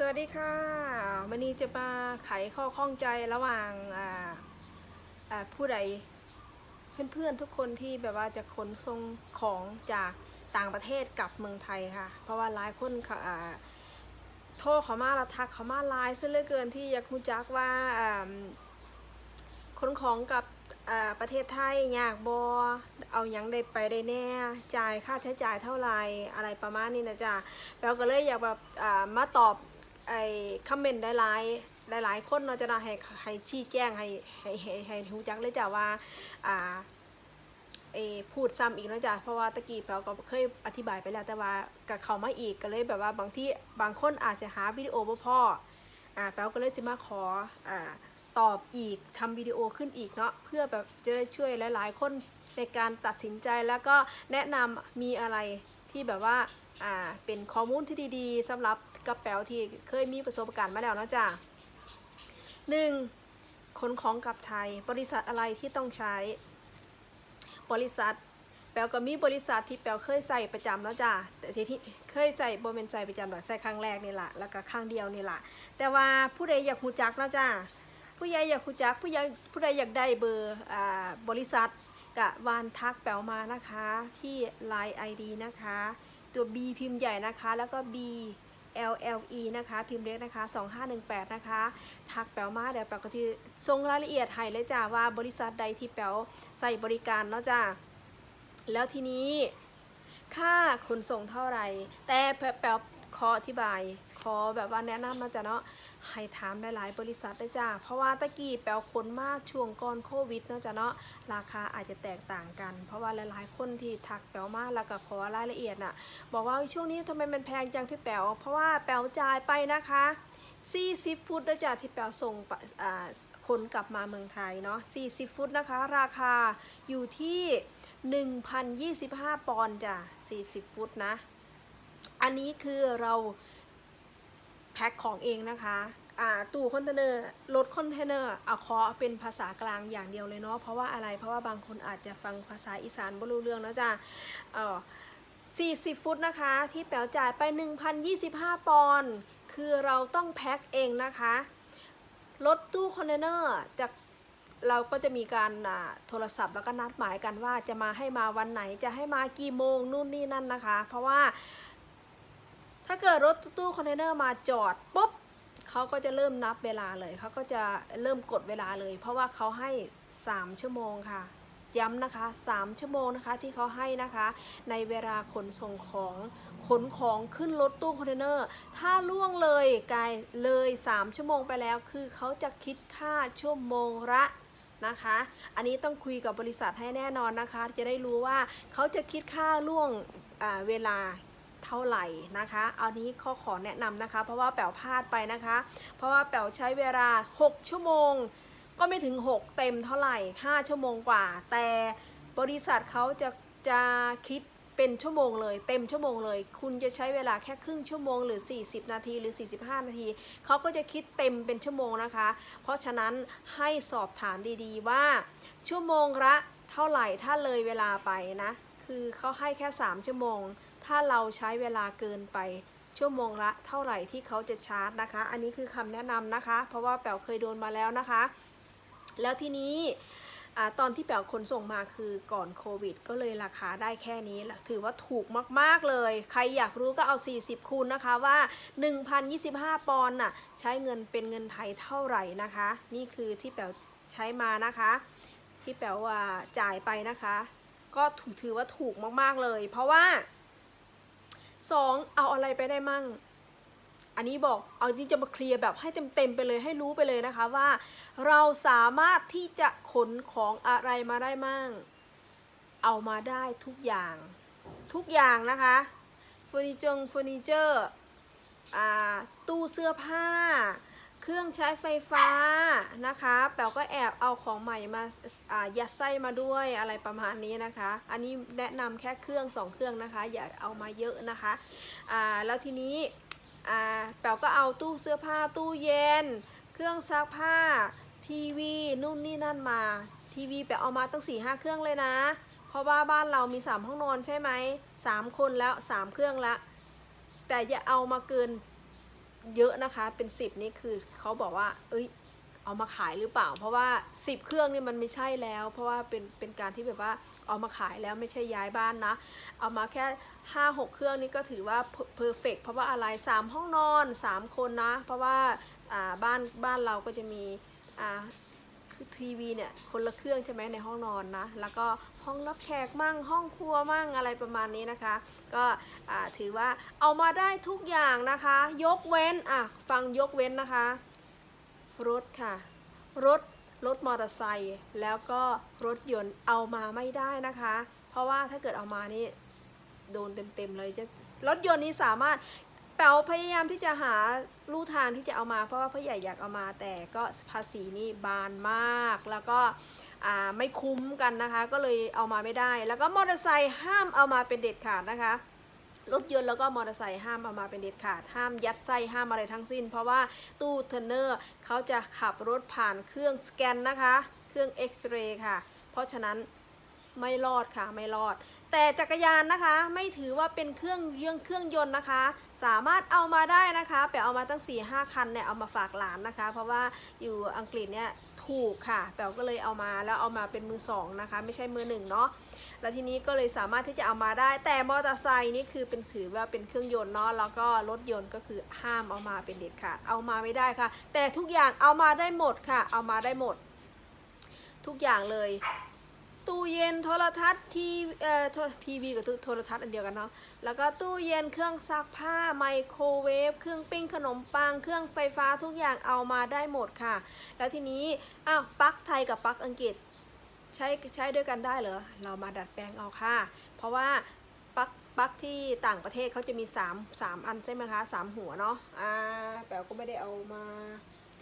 สวัสดีค่ะวันนี้จะมาไขข้อข้องใจระหว่างผู้ใดเพื่อนๆทุกคนที่แบบว่าจะขนส่งของจากต่างประเทศกลับเมืองไทยค่ะ เพราะว่าหลายคนค่ะโทรเขามาแล้วทักเขามาไลน์ซะเหลือเกินที่อยากรู้จักว่าขนของกับประเทศไทยยากบอเอาหยังได้ไปได้แน่ จ่ายค่าใช้จ่ายเท่าไรอะไรประมาณนี้นะจ๊ะเราก็เลยอยากแบบมาตอบ ไอ้คอมเมนต์หลายๆหลายคนเนาะจะนะให้ให้ชี้แจงให้ให้ให้ให้รู้จักเลยจ้ะว่าอ่าเอพูดซ้ำอีกนะจ๊ะเพราะว่าตะกี้เราก็เคยอธิบายไปแล้วแต่ว่ากับเขามาอีกก็เลยแบบว่าบางที่บางคนอาจจะหาวิดีโอบ่พ่ออ่าแปลก็เลยจะมาขออ่าตอบอีกทำวิดีโอขึ้นอีกเนาะเพื่อแบบจะได้ช่วยหลายๆ คนในการตัดสินใจแล้วก็แนะนำมีอะไรที่แบบว่าอ่าเป็นข้อมูลที่ดี ๆสำหรับ กระแป๋วที่เคยมีประสบการณ์มาแล้วนะจ๊ะหนึ่งขนของกลับไทย บริษัทอะไรที่ต้องใช้ บริษัท แปลก็มีบริษัทที่แปลเคยใส่ประจำแล้วจ้ะแต่ที่ที่เคยใส่โบเมนใส่ประจำหรอกใส่ครั้งแรกนี่แหละแล้วก็ครั้งเดียวนี่แหละแต่ว่าผู้ใดอยากหูจักนะจ้ะผู้ใหญ่อยากหูจักผู้ใหญ่ผู้ใดอยากได้เบอร์อ่าบริษัทกะวานทักแปลมานะคะที่ Line ID นะคะ ตัว B พิมพ์ใหญ่นะคะแล้วก็ B L L E นะคะ พิมพ์เล็กนะคะ2518นะคะทักแปลมาเดี๋ยวแปลก็ที่ส่งรายละเอียดให้เลยจ้าว่าบริษัทใดที่แปลใส่บริการเนาะจ้าแล้วทีนี้ค่าขนส่งเท่าไหร่ แต่แปลแปลขออธิบาย ขอแบบว่าแนะนำมาจ้ะเนาะ ให้ถามหลายๆ บริษัทได้จ้า เพราะว่าตะกี้แปลคนมากช่วงก่อนโควิดเนาะจ้ะเนาะราคาอาจจะแตกต่างกัน เพราะว่าหลายๆ คนที่ทักแปลมาแล้วก็ขอรายละเอียดน่ะ บอกว่าช่วงนี้ทำไมมันแพงจังพี่แปลเพราะว่าแปลจ่ายไปนะคะ40 ฟุตนะจ๊ะที่แปลส่งคนกลับมาเมืองไทยเนาะ40 ฟุตนะคะ ราคาอยู่ที่ 1,025 ปอนด์จ้ะ40 ฟุตนะ อันนี้คือเรา แพ็คของเองนะคะตู้คอนเทนเนอร์รถคอนเทนเนอร์เอาเคาะเป็นภาษากลางอย่างเดียวเลยเนาะเพราะว่าอะไรเพราะว่าบางคนอาจจะฟังภาษาอีสานไม่รู้เรื่องนะจ๊ะเออ40 ฟุตนะคะ ที่แป๋วจ่ายไป 1,025 ปอนด์คือเราต้องแพ็คเองนะคะรถตู้คอนเทนเนอร์จะเราก็จะมีการโทรศัพท์แล้วก็นัดหมายกันว่าจะมาให้มาวันไหนจะให้มากี่โมงนู่นนี่นั่นนะคะ เพราะว่า ถ้าเกิดรถตู้คอนเทนเนอร์มาจอดปุ๊บเขาก็จะเริ่มนับเวลาเลยเขาก็จะเริ่มกดเวลาเลย เพราะว่าเขาให้ 3 ชั่วโมงค่ะ ย้ำนะคะ 3 ชั่วโมงนะคะที่เขาให้นะคะ ในเวลาขนส่งของขนของขึ้นรถตู้คอนเทนเนอร์ ถ้าล่วงเลยกายเลย 3 ชั่วโมงไปแล้ว คือเขาจะคิดค่าชั่วโมงละนะคะ อันนี้ต้องคุยกับบริษัทให้แน่นอนนะคะ จะได้รู้ว่าเขาจะคิดค่าล่วงเวลา เท่าไหร่นะคะ เอานี้ข้อขอแนะนำนะคะ เพราะว่าแป๋วพลาดไปนะคะ เพราะว่าแป๋วใช้เวลา 6 ชั่วโมง ก็ไม่ถึง 6 เต็มเท่าไหร่ 5 ชั่วโมงกว่า แต่บริษัทเขาจะจะคิดเป็นชั่วโมงเลย เต็มชั่วโมงเลย คุณจะใช้เวลาแค่ครึ่งชั่วโมงหรือ 40 นาทีหรือ 45 นาที เขาก็จะคิดเต็มเป็นชั่วโมงนะคะ เพราะฉะนั้นให้สอบถามดีๆว่า ชั่วโมงละเท่าไหร่ถ้าเลยเวลาไปนะ คือเขาให้แค่ 3 ชั่วโมง ถ้าเราใช้เวลาเกินไปชั่วโมงละเท่าไหร่ที่เขาจะชาร์จนะคะ อันนี้คือคำแนะนำนะคะ เพราะว่าแป๋วเคยโดนมาแล้วนะคะ แล้วทีนี้อตอนที่แป๋วขนส่งมาคือก่อนโควิด ก็เลยราคาได้แค่นี้แล้วถือว่าถูกมากๆเลย ใครอยากรู้ก็เอา 40 คูณนะคะว่า 1,025 ปอนด์น่ะใช้เงินเป็นเงินไทยเท่าไหร่นะคะ นี่คือที่แป๋วใช้มานะคะ ที่แป๋วว่าจ่ายไปนะคะ ก็ถูกถือว่าถูกมากๆเลย เพราะว่า สองเอาอะไรไปได้มั่ง อันนี้บอกเอาที่จะมาเคลียร์แบบให้เต็มๆไปเลยให้รู้ไปเลยนะคะว่า เราสามารถที่จะขนของอะไรมาได้มั่ง เอามาได้ทุกอย่าง ทุกอย่างนะคะเฟอร์นิเจอร์เฟอร์นิเจอร์ตู้เสื้อผ้า เครื่องใช้ไฟฟ้านะคะ แป๋วก็แอบเอาของใหม่มาอ่ายัดไส้มาด้วยอะไรประมาณนี้นะคะ อันนี้แนะนำแค่เครื่องสองเครื่องนะคะ อย่าเอามาเยอะนะคะอ่าแล้วทีนี้อ่าแป๋วก็เอาตู้เสื้อผ้าตู้เย็น เครื่องซักผ้าทีวีนู่นนี่นั่นมาทีวีแป๋วเอามาตั้ง4ี่ห้าเครื่องเลยนะเพราะว่าบ้านเรามี 3 ห้องนอนใช่ไหมสามคนแล้ว 3 เครื่องละแต่อย่าเอามาเกิน เยอะนะคะ เป็นสิบนี่คือเขาบอกว่า เอ้ย เอามาขายหรือเปล่า เพราะว่าสิบเครื่องนี่มันไม่ใช่แล้ว เพราะว่าเป็นเป็นการที่แบบว่าเอามาขายแล้วไม่ใช่ย้ายบ้านนะ เอามาแค่ห้าหกเครื่องนี่ก็ถือว่าเพอร์เฟกเพราะว่าอะไรสามห้องนอนสามคนนะ เพราะว่าอ่าบ้านบ้านเราก็จะมีอ่าคือทีวีเนี่ยคนละเครื่องใช่ไหมในห้องนอนนะ แล้วก็ ห้องรับแขกมั่ง ห้องครัวมั่งอะไรประมาณนี้นะคะ ก็ถือว่าเอามาได้ทุกอย่างนะคะ ยกเว้นอะฟังยกเว้นนะคะ รถค่ะ รถรถมอเตอร์ไซค์แล้วก็รถยนต์เอามาไม่ได้นะคะ เพราะว่าถ้าเกิดเอามานี่โดนเต็มๆเลยจะรถยนต์นี้สามารถแป๋วพยายามที่จะหาลู่ทางที่จะเอามา เพราะว่าพ่อใหญ่อยากเอามาแต่ก็ภาษีนี่บานมากแล้วก็ ไม่คุ้มกันนะคะ ก็เลยเอามาไม่ได้ แล้วก็มอเตอร์ไซค์ห้ามเอามาเป็นเด็ดขาดนะคะรถยนต์แล้วก็มอเตอร์ไซค์ห้ามเอามาเป็นเด็ดขาด ห้ามยัดไส้ห้ามอะไรทั้งสิ้น เพราะว่าตู้เทรนเนอร์เขาจะขับรถผ่านเครื่องสแกนนะคะ เครื่องเอ็กซเรย์ค่ะ เพราะฉะนั้นไม่รอดค่ะไม่รอด แต่จักรยานนะคะไม่ถือว่าเป็นเครื่องเยื่องเครื่องยนต์นะคะ สามารถเอามาได้นะคะแปเอามาตั้ง4ี่ห้าคันเนี่ยเอามาฝากหลานนะคะ เพราะว่าอยู่อังกฤษเนี่ย ถูกค่ะแปลก็เลยเอามาแล้วเอามาเป็นมือสองนะคะ ไม่ใช่มือหนึ่งเนาะแล้วทีนี้ก็เลยสามารถที่จะเอามาได้ แต่มอเตอร์ไซค์นี่คือเป็นถือว่าเป็นเครื่องยนต์เนาะแล้วก็รถยนต์ก็คือห้ามเอามาเป็นเด็ดขาดเอามาไม่ได้ค่ะ แต่ทุกอย่างเอามาได้หมดค่ะ เอามาได้หมด ทุกอย่างเลย ตู้เย็นโทรทัศน์ทีเอ่อโทรทีวีกับโทรทัศน์อันเดียวกันเนาะแล้วก็ตู้เย็นเครื่องซักผ้าไมโครเวฟเครื่องปิ้งขนมปังเครื่องไฟฟ้าทุกอย่างเอามาได้หมดค่ะ แล้วทีนี้อ้าวปลั๊กไทยกับปลั๊กอังกฤษใช้ใช้ด้วยกันได้เหรอเรามาดัดแปลงเอาค่ะ เพราะว่าปลั๊กปลั๊กที่ต่างประเทศเขาจะมี3 3อันใช่ไหมคะสามหัวเนาะอ่าแปลก็ไม่ได้เอามา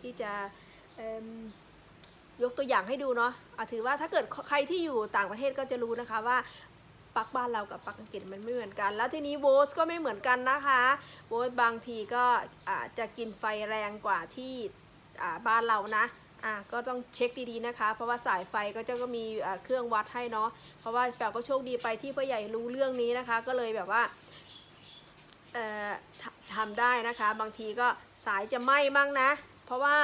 ที่จะเอิ่ม ยกตัวอย่างให้ดูเนาะอะถือว่าถ้าเกิดใครที่อยู่ต่างประเทศก็จะรู้นะคะว่าปลั๊กบ้านเรากับปลั๊กอังกฤษมันไม่เหมือนกัน แล้วทีนี้โวลต์ก็ไม่เหมือนกันนะคะโวลต์บางทีก็อาจจะกินไฟแรงกว่าที่บ้านเรานะอะก็ต้องเช็คดีๆนะคะ เพราะว่าสายไฟก็จะก็มีเครื่องวัดให้เนาะเพราะว่าแปลก็โชคดีไปที่พ่อใหญ่รู้เรื่องนี้นะคะ ก็เลยแบบว่าทำทำได้นะคะ บางทีก็สายจะไหม้บ้างนะ เพราะว่า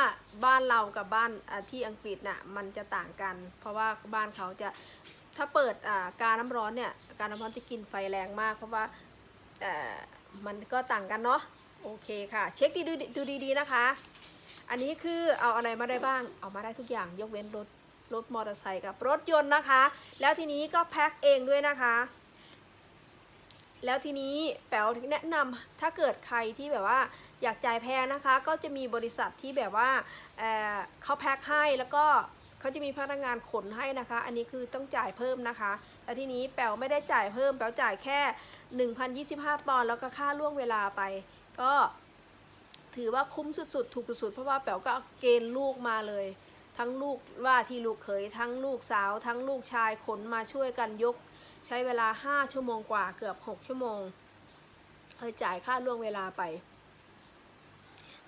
บ้านเรากับบ้านที่อังกฤษน่ะมันจะต่างกัน เพราะว่าบ้านเขาจะถ้าเปิดการน้ำร้อนเนี่ยการน้ำร้อนจะกินไฟแรงมาก เพราะว่ามันก็ต่างกันเนาะโอเคค่ะ เช็คดีดูดูดีๆนะคะ อันนี้คือเอาอะไรมาได้บ้างเอามาได้ทุกอย่างยกเว้นรถรถมอเตอร์ไซค์กับรถยนต์นะคะ แล้วทีนี้ก็แพ็คเองด้วยนะคะ แล้วทีนี้แป๋วแนะนำถ้าเกิดใครที่แบบว่า อยากจ่ายแพงนะคะ ก็จะมีบริษัทที่แบบว่าเเขาแพ็คให้แล้วก็เขาจะมีพนักงานขนให้นะคะ อันนี้คือต้องจ่ายเพิ่มนะคะแล้วทีนี้แป๋วไม่ได้จ่ายเพิ่มแป๋วจ่ายแค่ 1,025 ปอนด์แล้วก็ค่าล่วงเวลาไป ก็ถือว่าคุ้มสุดๆ ถูกสุดๆ เพราะว่าแป๋วก็เอาเกณฑ์ลูกมาเลย ทั้งลูกว่าที่ลูกเขยทั้งลูกสาว ทั้งลูกชายขนมาช่วยกันยก ใช้เวลา 5 ชั่วโมงกว่าเกือบ 6 ชั่วโมงเคยจ่ายค่าล่วงเวลาไป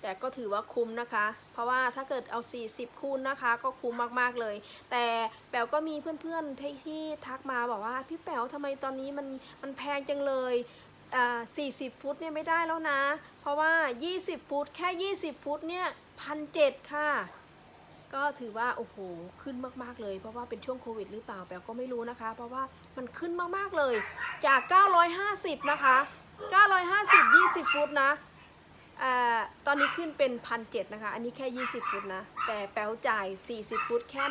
แต่ก็ถือว่าคุ้มนะคะ เพราะว่าถ้าเกิดเอา 40 คูณนะคะ ก็คุ้มมากๆเลย แต่แป๋วก็มีเพื่อนๆที่ที่ทักมาบอกว่าพี่แป๋วทำไมตอนนี้มันมันแพงจังเลยอ่า40ฟุตเนี่ยไม่ได้แล้วนะ เพราะว่า 20 ฟุตแค่ 20 ฟุตเนี่ยพันเค่ะ ก็ถือว่าโอ้โหขึ้นมากๆเลย เพราะว่าเป็นช่วงโควิดหรือเปล่าแปลก็ไม่รู้นะคะ เพราะว่ามันขึ้นมากๆเลยจาก 950 นะคะ 950 20 ฟุตนะ อตอนนี้ขึ้นเป็น1,700นะคะ อันนี้แค่ 20 ฟุตนะ แต่แปลวจ่าย 40 ฟุต แค่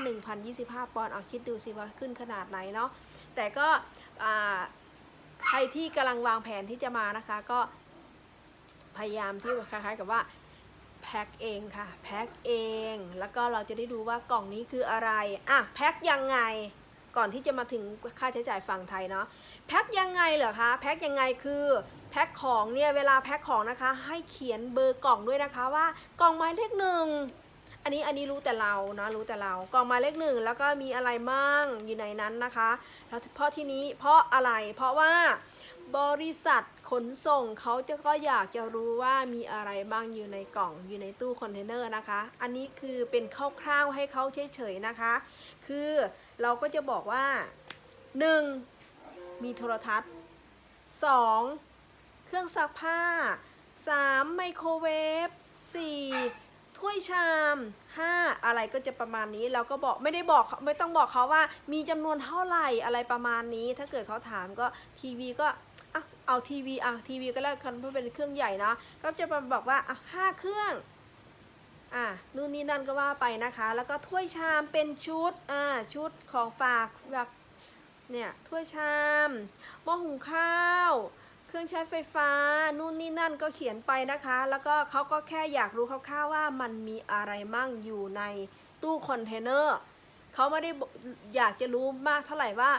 1,025 ปอนด์เอาคิดดูสิว่าขึ้นขนาดไหนเนาะ แต่ก็ใครที่กำลังวางแผนที่จะมานะคะ ก็พยายามที่คล้ายๆกับว่าแพ็คเองค่ะ แพ็คเอง แล้วก็เราจะได้ดูว่ากล่องนี้คืออะไร อะ แพ็คยังไง ก่อนที่จะมาถึงค่าใช้จ่ายฝั่งไทยเนาะ แพ็คยังไงเหรอคะ แพ็คยังไงคือ แพ็คของเนี่ยเวลาแพ็คของนะคะ ให้เขียนเบอร์กล่องด้วยนะคะว่ากล่องหมายเลขหนึ่งอันนี้อันนี้รู้แต่เรานะรู้แต่เรากล่องหมายเลขหนึ่งแล้วก็มีอะไรมั่งอยู่ในนั้นนะคะแล้วเพราะที่นี้เพราะอะไรเพราะว่าบริษัทขนส่งเขาจะก็อยากจะรู้ว่ามีอะไรบ้างอยู่ในกล่องอยู่ในตู้คอนเทนเนอร์นะคะ อันนี้คือเป็นคร่าวๆให้เขาเฉยๆนะคะ คือเราก็จะบอกว่า 1. มีโทรทัศน์ 2. เครื่องซักผ้า 3 ไมโครเวฟ 4 ถ้วยชาม 5 อะไรก็จะประมาณนี้เราก็บอกไม่ได้บอกไม่ต้องบอกเขาว่ามีจำนวนเท่าไหร่อะไรประมาณนี้ ถ้าเกิดเขาถามก็ทีวีก็เอาทีวีอะทีวีก็แล้วกันเพราะเป็นเครื่องใหญ่เนาะก็จะมาบอกว่าอะห้าเครื่องอะนู่นนี่นั่นก็ว่าไปนะคะ แล้วก็ถ้วยชามเป็นชุดอ่าชุดของฝากแบบเนี่ยถ้วยชามหม้อหุงข้าว เครื่องใช้ไฟฟ้า นู่นนี่นั่นก็เขียนไปนะคะ แล้วก็เขาก็แค่อยากรู้คร่าวๆว่ามันมีอะไรมั่งอยู่ในตู้คอนเทนเนอร์เขาไม่ได้อยากจะรู้มากเท่าไหร่ว่า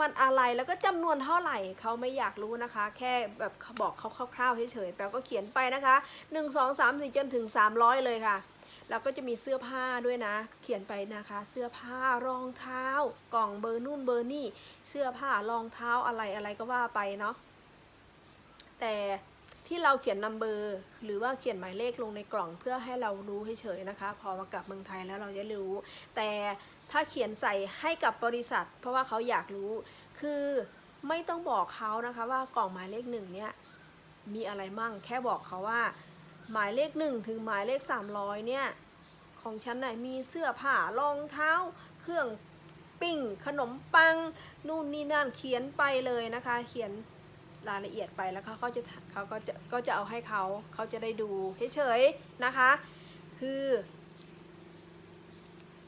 มันอะไรแล้วก็จำนวนเท่าไหร่เขาไม่อยากรู้นะคะ แค่แบบบอกเขาคร่าวๆเฉยๆแปลก็เขียนไปนะคะ 1 2 3 4จนถึง 300 เลยค่ะ แล้วก็จะมีเสื้อผ้าด้วยนะ เขียนไปนะคะ เสื้อผ้ารองเท้า กล่องเบอร์นู่นเบอร์นี่ เสื้อผ้ารองเท้าอะไรอะไรก็ว่าไปเนาะ แต่ที่เราเขียนนัมเบอร์หรือว่าเขียนหมายเลขลงในกล่องเพื่อให้เรารู้เฉยๆนะคะ พอมากลับเมืองไทยแล้วเราจะรู้ แต่ถ้าเขียนใส่ให้กับบริษัท เพราะว่าเขาอยากรู้ คือไม่ต้องบอกเขานะคะว่ากล่องหมายเลขหนึ่งเนี่ยมีอะไรมั่งแค่บอกเขาว่า หมายเลขหนึ่งถึงหมายเลข 300เนี่ยของฉันน่ะมีเสื้อผ้ารองเท้า เครื่องปิ้งขนมปัง นู่นนี่นั่นเขียนไปเลยนะคะ เขียน รายละเอียดไปแล้วเขาก็จะเขาก็จะก็จะเอาให้เขาเขาจะได้ดูเฉยๆนะคะ คือ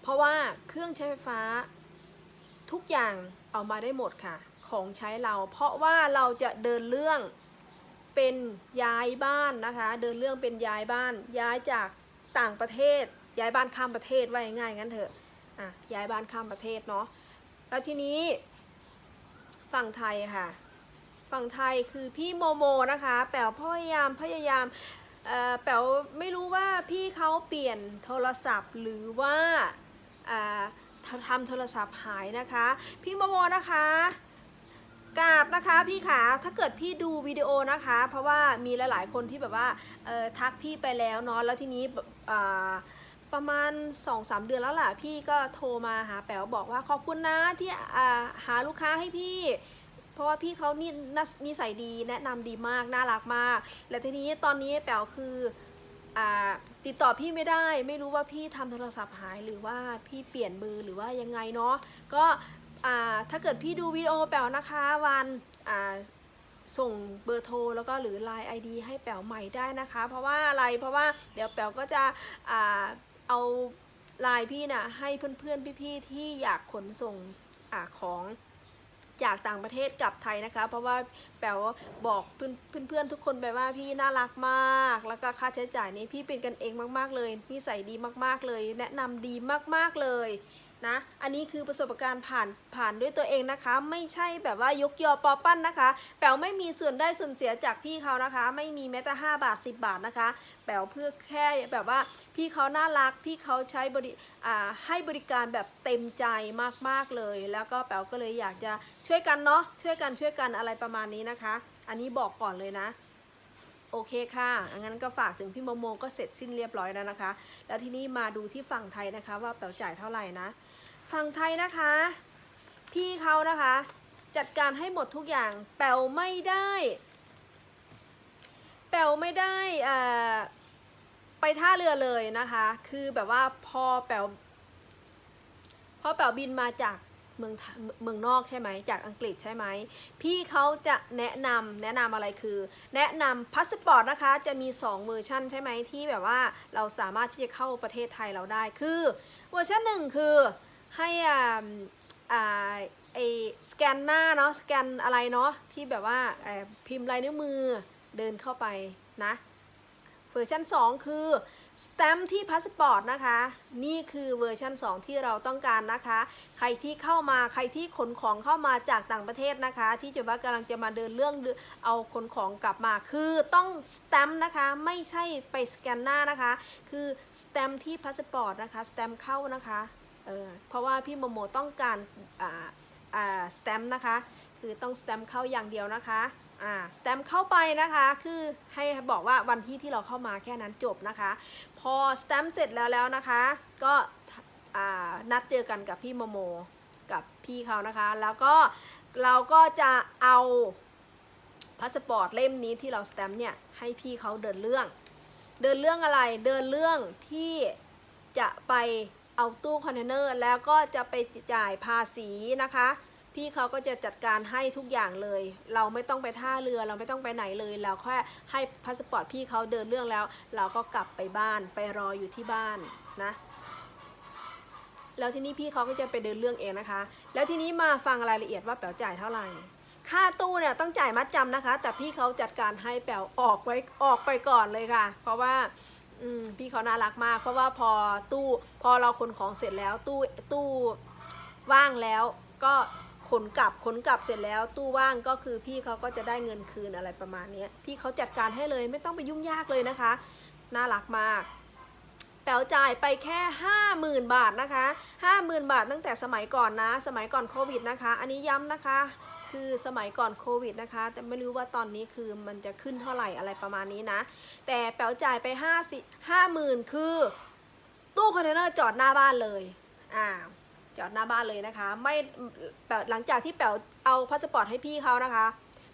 เพราะว่าเครื่องใช้ไฟฟ้า ทุกอย่างเอามาได้หมดค่ะ ของใช้เรา เพราะว่าเราจะเดินเรื่องเป็นย้ายบ้านนะคะ เดินเรื่องเป็นย้ายบ้าน ย้ายจากต่างประเทศ ย้ายบ้านข้ามประเทศไว่าง่ายงั้นเถอะอะย้ายบ้านข้ามประเทศเนาะแล้วทีนี้ฝั่งไทยค่ะ ฝั่งไทยคือพี่โมโมนะคะ แป๋วพยายามพยายามแป๋วไม่รู้ว่าพี่เขาเปลี่ยนโทรศัพท์หรือว่าทำโทรศัพท์หายนะคะ พี่โมโมนะคะกราบนะคะพี่ขาถ้าเกิดพี่ดูวิดีโอนะคะ เพราะว่ามีหลาย ๆ คนที่แบบว่าทักพี่ไปแล้วเนาะแล้วทีนี้ประมาณ 2-3 เดือนแล้วล่ะ พี่ก็โทรมาหาแป๋วบอกว่าขอบคุณนะที่หาลูกค้าให้พี่ เพราะว่าพี่เขานี่นัสนิสัยดีแนะนำดีมาก น่ารักมาก และทีนี้ตอนนี้แป๋วคืออติดต่อพี่ไม่ได้ไม่รู้ว่าพี่ทำโทรศัพท์หายหรือว่าพี่เปลี่ยนเบอร์หรือว่ายังไงเนาะก็ถ้าเกิดพี่ดูวิดีโอแป๋วนะคะวันส่งเบอร์โทรแล้วก็หรือ Line ID ให้แป๋วใหม่ได้นะคะ เพราะว่าอะไรเพราะว่าเดี๋ยวแป๋วก็จะอเอาไลน์พี่น่ะให้เพื่อนๆพี่ๆที่อยากขนส่งอของ จากต่างประเทศกลับไทยนะคะ เพราะว่าแป๋วบอกเพื่อนเพื่อนทุกคนไปว่าพี่น่ารักมาก แล้วก็ค่าใช้จ่ายนี้พี่เป็นกันเองมาก ๆ เลยนิสัยดีมาก ๆ เลย แนะนำดีมาก ๆ เลย นะ อันนี้คือประสบการณ์ผ่านผ่านด้วยตัวเองนะคะ ไม่ใช่แบบว่ายกยอปอปั้นนะคะ แป๋วไม่มีส่วนได้ส่วนเสียจากพี่เขานะคะ ไม่มีแม้แต่5บาท 10 บาทนะคะ แป๋วเพื่อแค่แบบว่าพี่เขาน่ารัก พี่เขาใช้บริอ่าให้บริการแบบเต็มใจมากๆเลย แล้วก็แป๋วก็เลยอยากจะช่วยกันเนาะ ช่วยกันช่วยกันอะไรประมาณนี้นะคะ อันนี้บอกก่อนเลยนะโอเคค่ะ งั้นก็ฝากถึงพี่โมโมก็เสร็จสิ้นเรียบร้อยแล้วนะคะ แล้วทีนี้มาดูที่ฝั่งไทยนะคะ ว่าแป๋วจ่ายเท่าไหร่นะ ฝั่งไทยนะคะ พี่เขานะคะ จัดการให้หมดทุกอย่าง แป๋วไม่ได้ แป๋วไม่ได้ไปท่าเรือเลยนะคะ คือแบบว่าพอแป๋วพอแป๋วบินมาจากเมืองเมืองนอกใช่ไหมจากอังกฤษใช่ไหมพี่เขาจะแนะนำแนะนำอะไรคือ แนะนำพาสปอร์ตนะคะจะมี 2 เวอร์ชันใช่ไหมที่แบบว่าเราสามารถที่จะเข้าประเทศไทยเราได้คือเวอร์ชันหนึ่งคือ ให้อ่าอ่าไอสแกนหน้าเนาะสแกนอะไรเนาะที่แบบว่าพิมพ์ลายนิ้วมือเดินเข้าไปนะเวอร์ชัน2 คือสแตมป์ที่พาสปอร์ตนะคะ นี่คือเวอร์ชัน2 ที่เราต้องการนะคะ ใครที่เข้ามาใครที่ขนของเข้ามาจากต่างประเทศนะคะ ที่จะว่ากำลังจะมาเดินเรื่องเอาขนของกลับมา คือต้องสแตมป์นะคะ ไม่ใช่ไปสแกนหน้านะคะ คือสแตมป์ที่พาสปอร์ตนะคะสแตมป์เข้านะคะ เออเพราะว่าพี่โมโมต้องการอ่าอ่าสแตมป์นะคะ คือต้องสแตมป์เข้าอย่างเดียวนะคะอ่าสแตมป์เข้าไปนะคะ คือให้บอกว่าวันที่ที่เราเข้ามาแค่นั้นจบนะคะ พอสแตมป์เสร็จแล้วแล้วนะคะ ก็นัดเจอกันกับพี่โมโมกับพี่เขานะคะ แล้วก็เราก็จะเอาพาสปอร์ตเล่มนี้ที่เราสแตมป์เนี่ยให้พี่เขาเดินเรื่อง เดินเรื่องอะไร เดินเรื่องที่จะไป เอาตู้คอนเทนเนอร์แล้วก็จะไปจ่ายภาษีนะคะ พี่เขาก็จะจัดการให้ทุกอย่างเลย เราไม่ต้องไปท่าเรือเราไม่ต้องไปไหนเลย เราแค่ให้พาสปอร์ตพี่เขาเดินเรื่องแล้ว เราก็กลับไปบ้านไปรออยู่ที่บ้านนะแล้วทีนี้พี่เขาก็จะไปเดินเรื่องเองนะคะ แล้วทีนี้มาฟังรายละเอียดว่าแป๋วจ่ายเท่าไหร่ ค่าตู้เนี่ยต้องจ่ายมัดจำนะคะ แต่พี่เขาจัดการให้แป๋วออกไว้ออกไปก่อนเลยค่ะ เพราะว่า อืมพี่เขาน่ารักมาก เพราะว่าพอตู้พอเราขนของเสร็จแล้วตู้ตู้ว่างแล้ว ก็ขนกลับขนกลับเสร็จแล้ว ตู้ว่างก็คือพี่เขาก็จะได้เงินคืนอะไรประมาณเนี้ยพี่เขาจัดการให้เลยไม่ต้องไปยุ่งยากเลยนะคะ น่ารักมากแป๋วจ่ายไปแค่ 50,000 บาทนะคะ 50,000 บาทตั้งแต่สมัยก่อนนะ สมัยก่อนโควิดนะคะ อันนี้ย้ำนะคะ คือสมัยก่อนโควิดนะคะ แต่ไม่รู้ว่าตอนนี้คือมันจะขึ้นเท่าไหร่อะไรประมาณนี้นะ แต่แป๋วจ่ายไป5 50,000คือ ตู้คอนเทนเนอร์จอดหน้าบ้านเลยอ่าจอดหน้าบ้านเลยนะคะ ไม่แป๋วหลังจากที่แป๋วเอาพาสปอร์ตให้พี่เขานะคะ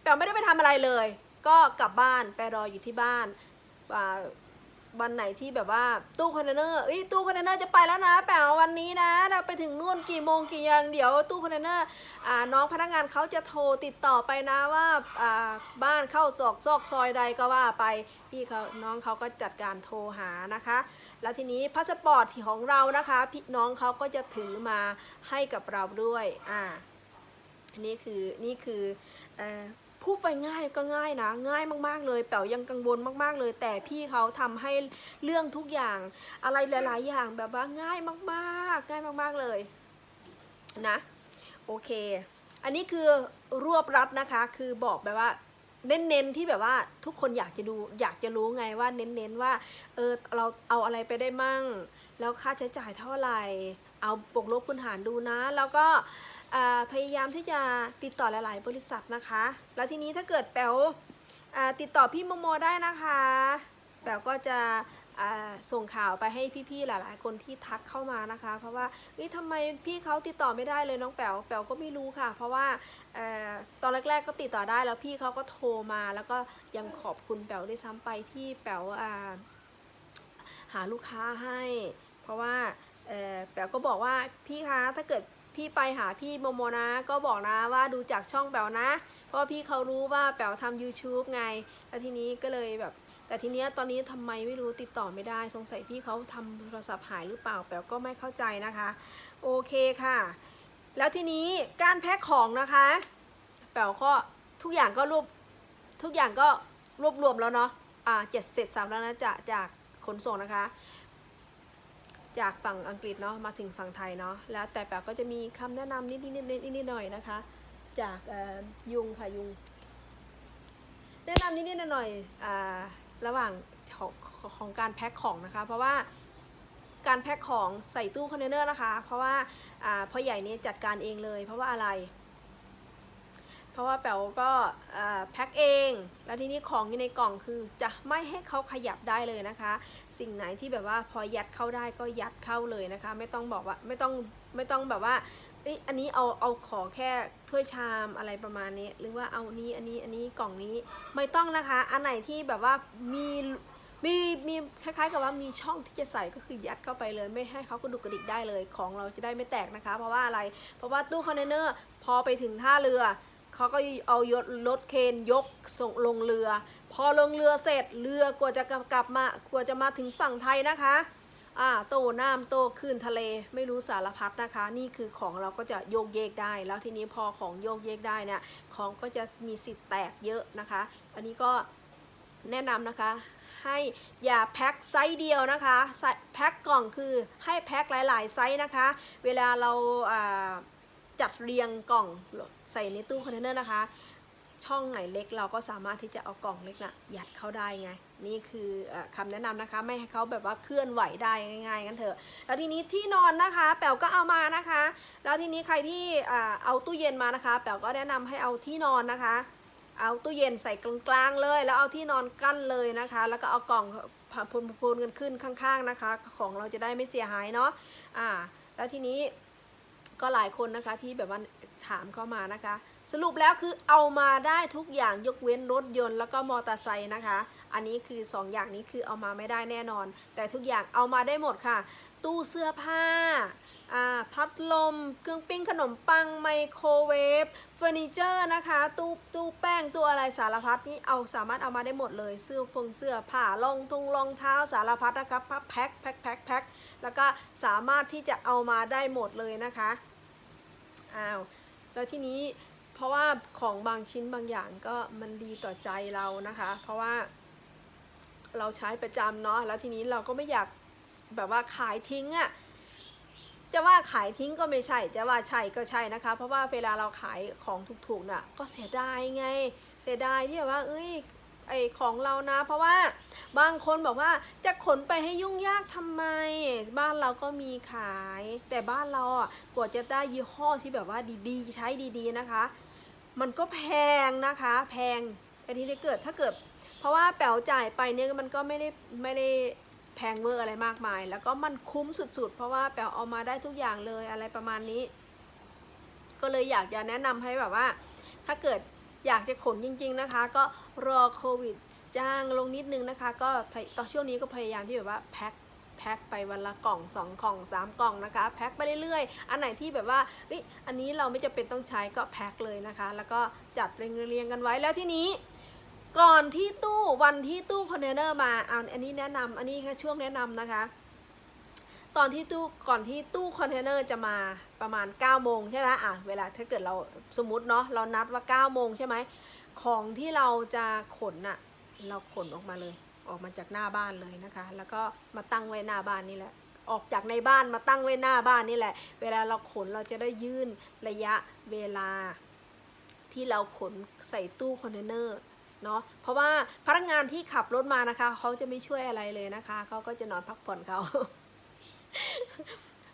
แป๋วไม่ได้ไปทำอะไรเลย ก็กลับบ้านไปรออยู่ที่บ้านอ่า วันไหนที่แบบว่าตู้คอนเทนเนอร์เอ้ยตู้คอนเทนเนอร์จะไปแล้วนะแป๋ววันนี้นะ เราไปถึงนู่นกี่โมงกี่ยังเดี๋ยวตู้คอนเทนเนอร์อ่าน้องพนักงานเขาจะโทรติดต่อไปนะว่าอ่าบ้านเข้าซอกซอกซอยใดก็ว่าไปพี่เขาน้องเขาก็จัดการโทรหานะคะ แล้วทีนี้พาสปอร์ตที่ของเรานะคะพี่น้องเขาก็จะถือมาให้กับเราด้วยอ่านี่คือนี่คือเออ พูดไปง่ายก็ง่ายนะ ง่ายมากๆเลยแป๋วยังกังวลมากๆเลย แต่พี่เขาทำให้เรื่องทุกอย่างอะไรหลาย ๆ อย่างแบบว่าง่ายมากๆ ง่ายมากๆเลยนะโอเค อันนี้คือรวบรัดนะคะ คือบอกแบบว่าเน้นๆที่แบบว่าทุกคนอยากจะดูอยากจะรู้ไงว่าเน้นๆว่าเออเราเอาอะไรไปได้มั่ง แล้วค่าใช้จ่ายเท่าไหร่ เอาบวกลบคูณหารดูนะ แล้วก็ พยายามที่จะติดต่อหลาย ๆ บริษัทนะคะ แล้วทีนี้ถ้าเกิดแป๋วติดต่อพี่โมโมได้นะคะแป๋วก็จะส่งข่าวไปให้พี่ ๆ หลาย ๆ คนที่ทักเข้ามานะคะ เพราะว่าเฮ้ยทำไมพี่เขาติดต่อไม่ได้เลยน้องแป๋วแป๋วก็ไม่รู้ค่ะ เพราะว่าอตอนแรก ๆ ก็ติดต่อได้แล้วพี่เขาก็โทรมา แล้วก็ยังขอบคุณแป๋วด้วยซ้ำไปที่แป๋วหาลูกค้าให้ เพราะว่าแป๋วก็บอกว่าพี่คะถ้าเกิด พี่ไปหาพี่โมโมนะ ก็บอกนะว่าดูจากช่องแป๋วนะ เพราะว่าพี่เขารู้ว่าแป๋วทำ YouTube ไง แล้วทีนี้ก็เลยแบบ แต่ทีเนี้ยตอนนี้ทำไมไม่รู้ติดต่อไม่ได้ สงสัยพี่เขาทำโทรศัพท์หายหรือเปล่าแป๋วก็ไม่เข้าใจนะคะ โอเคค่ะ แล้วทีนี้การแพ็คของนะคะ แป๋วก็ทุกอย่างก็รวบทุกอย่างก็รวบรวมแล้วเนาะ อ่าเจ็ดเสร็จสามแล้วนะจากจากขนส่งนะคะ จากฝั่งอังกฤษเนาะมาถึงฝั่งไทยเนาะแล้วแต่แป๋วก็จะมีคำแนะนำนิดๆนิดนิดนิดๆหน่อยนะคะ จากยุงค่ะยุง แนะนำนิดๆหน่อยระหว่างของของการแพ็คของนะคะ เพราะว่าการแพ็คของใส่ตู้คอนเทนเนอร์นะคะ เพราะว่าอ่าพ่อใหญ่นี้จัดการเองเลย เพราะว่าอะไร เพราะว่าแป๋วก็แพ็คเอง แล้วทีนี้ของอยู่ในกล่องคือจะไม่ให้เขาขยับได้เลยนะคะ สิ่งไหนที่แบบว่าพอยัดเข้าได้ก็ยัดเข้าเลยนะคะ ไม่ต้องบอกว่าไม่ต้องไม่ต้องแบบว่าเอยอันนี้เอาเอาขอแค่ถ้วยชามอะไรประมาณนี้ หรือว่าเอานี้อันนี้อันนี้กล่องนี้ไม่ต้องนะคะ อันไหนที่แบบว่ามีมีมีคล้ายๆกับว่ามีช่องที่จะใส่ก็คือยัดเข้าไปเลย ไม่ให้เขากระดุกกระดิกได้เลยของเราจะได้ไม่แตกนะคะ เพราะว่าอะไรเพราะว่าตู้คอนเทนเนอร์พอไปถึงท่าเรือ เขาก็เอายศรถเคนยกส่งลงเรือ พอลงเรือเสร็จเรือกว่าจะกลับมากว่าจะมาถึงฝั่งไทยนะคะอ่าโตน้ำโตคลื่นทะเลไม่รู้สารพัดนะคะ นี่คือของเราก็จะโยกเยกได้ แล้วทีนี้พอของโยกเยกได้เนี่ยของก็จะมีสิทธิ์แตกเยอะนะคะ อันนี้ก็แนะนำนะคะให้อย่าแพ็คไซส์เดียวนะคะแพ็คกล่องคือให้แพ็คหลาย ๆ ไซส์นะคะ เวลาเราอ่า จัดเรียงกล่องใส่ในตู้คอนเทนเนอร์นะคะ ช่องไหนเล็กเราก็สามารถที่จะเอากล่องเล็กน่ะยัดเข้าได้ไง นี่คือออคำแนะนำนะคะ ไม่ให้เขาแบบว่าเคลื่อนไหวได้ง่ายๆกันเถอะ แล้วทีนี้ที่นอนนะคะ แป๋วก็เอามานะคะ แล้วทีนี้ใครที่อ่าเอาตู้เย็นมานะคะ แป๋วก็แนะนำให้เอาที่นอนนะคะ เอาตู้เย็นใส่กลางๆเลย แล้วเอาที่นอนกั้นเลยนะคะ แล้วก็เอากล่องพูนๆกันขึ้นข้างๆนะคะ ของเราจะได้ไม่เสียหายเนาะอ่าแล้วทีนี้ ก็หลายคนนะคะที่แบบว่าถามเข้ามานะคะ สรุปแล้วคือเอามาได้ทุกอย่างยกเว้นรถยนต์แล้วก็มอเตอร์ไซค์นะคะ อันนี้คือ 2อย่างนี้คือเอามาไม่ได้แน่นอน แต่ทุกอย่างเอามาได้หมดค่ะ ตู้เสื้อผ้าอ่า พัดลม เครื่องปิ้งขนมปัง ไมโครเวฟเฟอร์นิเจอร์นะคะ ตู้ตู้แป้งตู้อะไรสารพัดนี่เอาสามารถเอามาได้หมดเลย เสื้อพงเสื้อผ้ารองทุงรองเท้าสารพัดนะครับพับแพ็คแพ็คแพ็คแพ็คแล้วก็สามารถที่จะเอามาได้หมดเลยนะคะอ้าวแล้วทีนี้เพราะว่าของบางชิ้นบางอย่างก็มันดีต่อใจเรานะคะ เพราะว่าเราใช้ประจำเนาะแล้วทีนี้เราก็ไม่อยากแบบว่าขายทิ้งอะ่ะ จะว่าขายทิ้งก็ไม่ใช่ จะว่าใช่ก็ใช่นะคะ เพราะว่าเวลาเราขายของถูกๆน่ะ ก็เสียดายไง เสียดายที่แบบว่า เอ้ยไอของเรานะ เพราะว่าบางคนบอกว่าจะขนไปให้ยุ่งยากทำไม บ้านเราก็มีขาย แต่บ้านเราอะกว่าจะได้ยี่ห้อที่แบบว่าดีๆ ใช้ดีๆนะคะ มันก็แพงนะคะ แพงแต่ที่ได้เกิดถ้าเกิด เพราะว่าแป๋วจ่ายไปเนี่ยมันก็ไม่ได้ไม่ได้ แพงเวอร์อะไรมากมาย แล้วก็มันคุ้มสุดๆ เพราะว่าแป๋วเอามาได้ทุกอย่างเลยอะไรประมาณนี้ ก็เลยอยากจะแนะนำให้แบบว่า ถ้าเกิดอยากจะขนจริง ๆนะคะ ก็รอโควิดจ้างลงนิดนึงนะคะ ก็ตอนช่วงนี้ก็พยายามที่แบบว่าแพ็คแพ็คไปวันละกล่องสองกล่องสามกล่องนะคะ แพ็คไปเรื่อยๆ อันไหนที่แบบว่าอันนี้เราไม่จำเป็นต้องใช้ก็แพ็คเลยนะคะ แล้วก็จัดเรียงๆกันไว้แล้วที่นี้ ก่อนที่ตู้วันที่ตู้คอนเทนเนอร์มาเอาอันนี้แนะนำอันนี้แค่ช่วงแนะนำนะคะ ตอนที่ตู้ก่อนที่ตู้คอนเทนเนอร์จะมาประมาณ9โมงใช่ไหมอะเวลาถ้าเกิดเราสมมติเนาะเรานัดว่า9โมงใช่ไหมของที่เราจะขนน่ะเราขนออกมาเลย ออกมาจากหน้าบ้านเลยนะคะ แล้วก็มาตั้งไว้หน้าบ้านนี่แหละออกจากในบ้านมาตั้งไว้หน้าบ้านนี่แหละ เวลาเราขนเราจะได้ยื่นระยะเวลา ที่เราขนใส่ตู้คอนเทนเนอร์ เนาะเพราะว่าพนักงานที่ขับรถมานะคะเขาจะไม่ช่วยอะไรเลยนะคะเขาก็จะนอนพักผ่อนเขา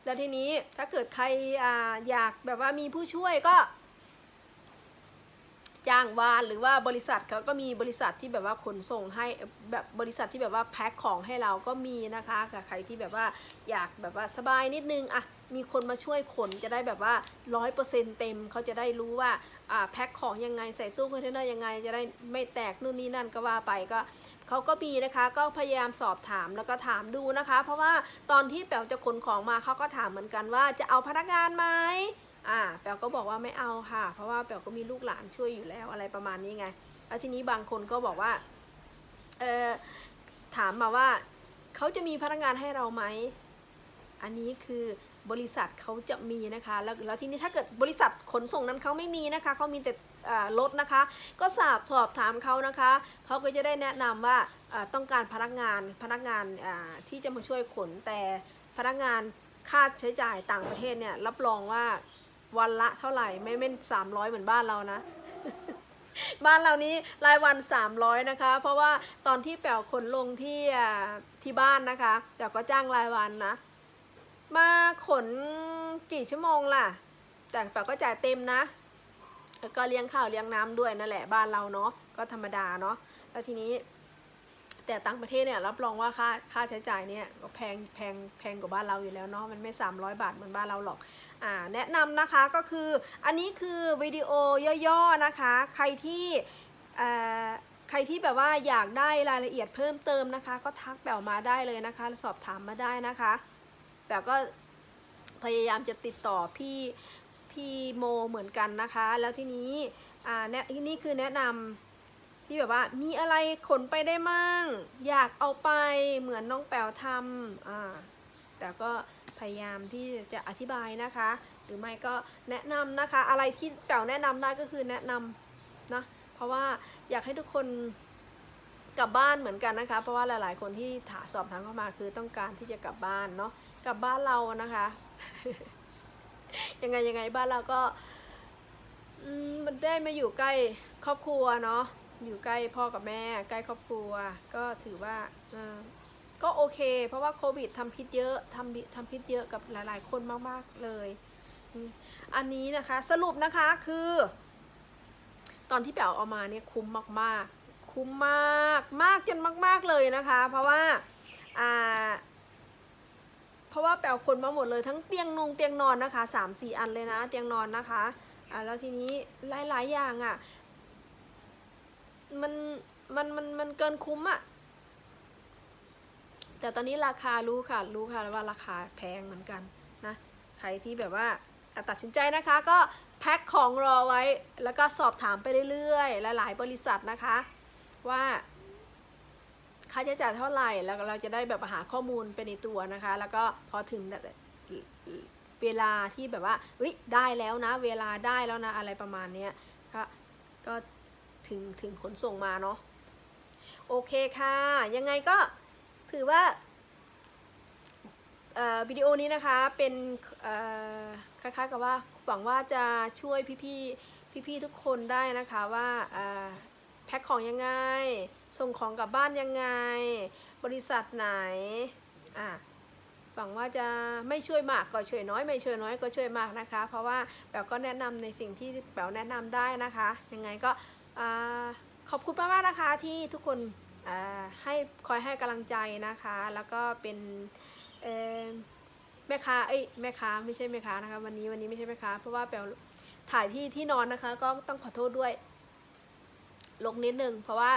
แล้วทีนี้ถ้าเกิดใครออยากแบบว่ามีผู้ช่วยก็ จ้างวานหรือว่าบริษัทเขาก็มีบริษัทที่แบบว่าขนส่งให้แบบบริษัทที่แบบว่าแพ็คของให้เราก็มีนะคะกับใครที่แบบว่าอยากแบบว่าสบายนิดนึงอะ มีคนมาช่วยขนจะได้แบบว่าร้อยเปอร์เซ็นเต็มเขาจะได้รู้ว่าอ่าแพ็คของยังไงใส่ตู้คอนเทนเนอร์ยังไงจะได้ไม่แตกนู่นนี่นั่นก็ว่าไปก็เขาก็มีนะคะก็พยายามสอบถามแล้วก็ถามดูนะคะ เพราะว่าตอนที่แป๋วจะขนของมาเขาก็ถามเหมือนกันว่าจะเอาพนักงานไหมอ่าแปลก็บอกว่าไม่เอาค่ะ เพราะว่าแปลก็มีลูกหลานช่วยอยู่แล้วอะไรประมาณนี้ไง แล้วทีนี้บางคนก็บอกว่าเออถามมาว่าเขาจะมีพนักงานให้เราไหม อันนี้คือ บริษัทเขาจะมีนะคะ แล้วแล้วทีนี้ถ้าเกิดบริษัทขนส่งนั้นเขาไม่มีนะคะเขามีแต่รถนะคะ ก็สอบสอบถามเขานะคะเขาก็จะได้แนะนำว่าอ่าต้องการพนักงานพนักงานที่จะมาช่วยขนแต่พนักงานค่าใช้จ่ายต่างประเทศเนี่ยรับรองว่าวันละเท่าไหร่ไม่เป็นสามร้อยเหมือนบ้านเรานะ บ้านเรานี้รายวัน 300 นะคะ เพราะว่าตอนที่แป๋วขนลงที่ที่บ้านนะคะแป๋วก็จ้างรายวันนะ มาขนกี่ชั่วโมงล่ะ แต่แป๋วก็จ่ายเต็มนะ แล้วก็เลี้ยงข้าวเลี้ยงน้ำด้วยนั่นแหละบ้านเราเนาะก็ธรรมดาเนาะแล้วทีนี้ แต่ต่างประเทศเนี่ยรับรองว่าค่าค่าใช้จ่ายเนี่ยแพงแพงแพงกว่าบ้านเราอยู่แล้วเนาะมันไม่ 300 บาทเหมือนบ้านเราหรอกอ่าแนะนำนะคะก็คืออันนี้คือวิดีโอย่อๆนะคะ ใครที่เอ่อใครที่แบบว่าอยากได้รายละเอียดเพิ่มเติมนะคะ ก็ทักแป๋วมาได้เลยนะคะ สอบถามมาได้นะคะ แป๋วก็พยายามจะติดต่อพี่พี่โมเหมือนกันนะคะ แล้วทีนี้อ่าแนะนี่คือแนะนำที่แบบว่ามีอะไรขนไปได้มั่ง อยากเอาไปเหมือนน้องแป๋วทำอ่าแต่ก็พยายามที่จะอธิบายนะคะ หรือไม่ก็แนะนำนะคะ อะไรที่เก่าแนะนำได้ก็คือแนะนำนะเพราะว่าอยากให้ทุกคนกลับบ้านเหมือนกันนะคะ เพราะว่าหลาย ๆ คนที่ถามสอบถามเข้ามาคือต้องการที่จะกลับบ้านเนาะ กับบ้านเรานะคะ ยังไงยังไงบ้านเราก็มันได้มาอยู่ใกล้ครอบครัวเนาะอยู่ใกล้พ่อกับแม่ ใกล้ครอบครัว ก็ถือว่าก็โอเค เพราะว่าโควิดทำพิษเยอะทำพิษทำพิษเยอะกับหลายๆ คนมากๆเลย อันนี้นะคะสรุปนะคะคือ ตอนที่แป๋วเอามาเนี่ยคุ้มมากๆ คุ้มมากมากจนมาก ๆเลยนะคะ เพราะว่าอ่า เพราะว่าแป๋วคนมาหมดเลยทั้งเตียงนงเตียงนอนนะคะสามสี่อันเลยนะ เตียงนอนนะคะอะแล้วทีนี้หลายๆอย่างอะมันมันมันมันเกินคุ้มอะแต่ตอนนี้ราคารู้ค่ะรู้ค่ะว่าราคาแพงเหมือนกันนะใครที่แบบว่าตัดสินใจนะคะก็แพ็คของรอไว้ แล้วก็สอบถามไปเรื่อยๆ หลาย ๆ บริษัทนะคะ ว่า ค่าใช้จ่ายเท่าไหร่แล้วเราจะได้แบบหาข้อมูลไปในตัวนะคะ แล้วก็พอถึงเวลาที่แบบว่าเฮ้ยได้แล้วนะ เวลาได้แล้วนะอะไรประมาณเนี้ยก็ก็ถึงถึงขนส่งมาเนาะโอเคค่ะ ยังไงก็ถือว่าเอ่อวิดีโอนี้นะคะเป็นเอ่อคล้ายๆกับว่าหวังว่าจะช่วยพี่ๆพี่ๆทุกคนได้นะคะว่าเอ่อ แพ็คของยังไง ส่งของกลับบ้านยังไง บริษัทไหน อะหวังว่าจะไม่ช่วยมากก็ช่วยน้อยไม่ช่วยน้อยก็ช่วยมากนะคะ เพราะว่าแปลก็แนะนำในสิ่งที่แปลแนะนำได้นะคะ ยังไงก็ขอบคุณมากๆนะคะที่ทุกคนให้คอยให้กำลังใจนะคะ แล้วก็เป็นแม่ค้าเอ้ยแม่ค้าไม่ใช่แม่ค้านะคะ วันนี้วันนี้ไม่ใช่แม่ค้าเพราะว่าแปลถ่ายที่ที่นอนนะคะ ก็ต้องขอโทษด้วย ลงนิดนึง เพราะว่า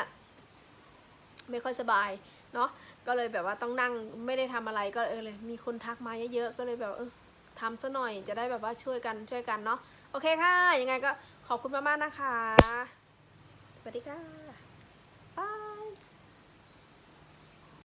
ไม่ค่อยสบายเนาะก็เลยแบบว่าต้องนั่งไม่ได้ทำอะไรก็เออเลยมีคนทักมาเยอะๆก็เลยแบบเออทำซะหน่อยจะได้แบบว่าช่วยกันช่วยกันเนาะโอเคค่ะยังไงก็ขอบคุณมากๆนะคะ สวัสดีค่ะ